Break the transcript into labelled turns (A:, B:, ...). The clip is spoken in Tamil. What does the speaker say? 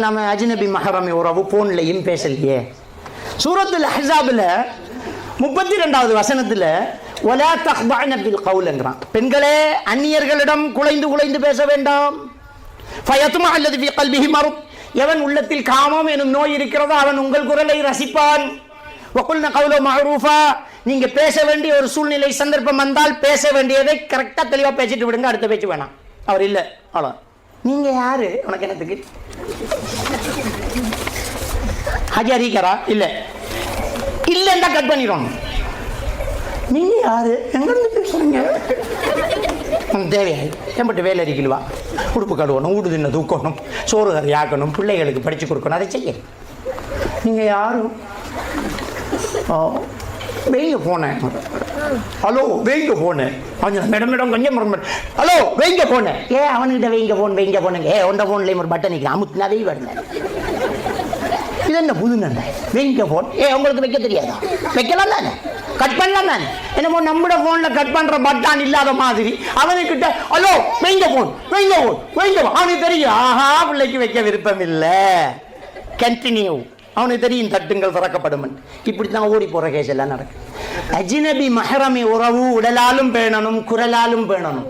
A: நம்ம அஜினபி மஹரமி உறவு போன்லையும் பேசலையே. சூரத்துல் அஹ்ஸாபில் முப்பத்தி ரெண்டாவது வசனத்தில் ஒலா தஹ்பான பில் கவுல்ங்கிறான் பெண்களே அந்நியர்களிடம் குலைந்து குலைந்து பேச வேண்டாம். ஃபயத்துமா அல்லது ஃபி கல்பிஹி எவன் உள்ளத்தில் காமம் எனும் நோய் இருக்கிறதோ அவன் உங்கள் குரலை ரசிப்பான். வகுல்ன கவுலோ மஹரூஃபா. நீங்க பேச வேண்டிய ஒரு சூழ்நிலை சந்தர்ப்பம் வந்தால் பேச வேண்டியதை கரெக்டாக தெளிவாக பேசிட்டு விடுங்க அடுத்த பேச்சு வேணாம். அவர் இல்லை அவ்வளோ நீங்க யாரு? உனக்கு என்னத்துக்கு? ஹஜி அறிவிக்கிறா இல்லை. இல்லைன்னா கட் பண்ணிடுவாங்க. நீங்க யாரு? எங்கேருந்து பேசுறீங்க? தேவையாது தேவையா என்கிட்ட வேலை அறிக்கலுவா உடுப்பு கழுவணும் ஊடு தின்ன தூக்கணும் சோறு கறி ஆக்கணும் பிள்ளைகளுக்கு படித்து கொடுக்கணும் அதை செய்ய நீங்கள் யாரும் ஓ வெயிங்க போனேன். ஹலோ வெயிங்க போனேன். கொஞ்சம் மேடம் மேடம் கொஞ்சம் ஹலோ வெயிங்க போனேன். ஏ அவன்கிட்ட வெயிங்க போன் வெயிங்க போனேங்க ஏ உண்ட ஃபோன்லேயும் ஒரு பட்டன் நிற்கிறேன் அமுத்துனாவே வரல இது என்ன புது நண்டை வெயிங்க ஃபோன் ஏ உங்களுக்கு வைக்க தெரியாதா? வைக்கலாம் தானே? கட் பண்ணலாம் தானே? என்னமோ நம்மட ஃபோனில் கட் பண்ணுற பட்டான் இல்லாத மாதிரி. அவனுக்கிட்ட ஹலோ வெயிங்க ஃபோன் வெயிங்க ஃபோன் வெயிங்க ஃபோன் அவனுக்கு தெரியும் ஆஹா பிள்ளைக்கு வைக்க விருப்பம் இல்லை. கண்டினியூ அவனுக்கு தெரியும் தட்டுங்கள் திறக்கப்படும் இப்படி தான் ஓடி போகிற கேஸ் எல்லாம் நடக்கும் அஜினபி மஹரமி உறவு உடலாலும் பேணணும் குரலாலும் பேணணும்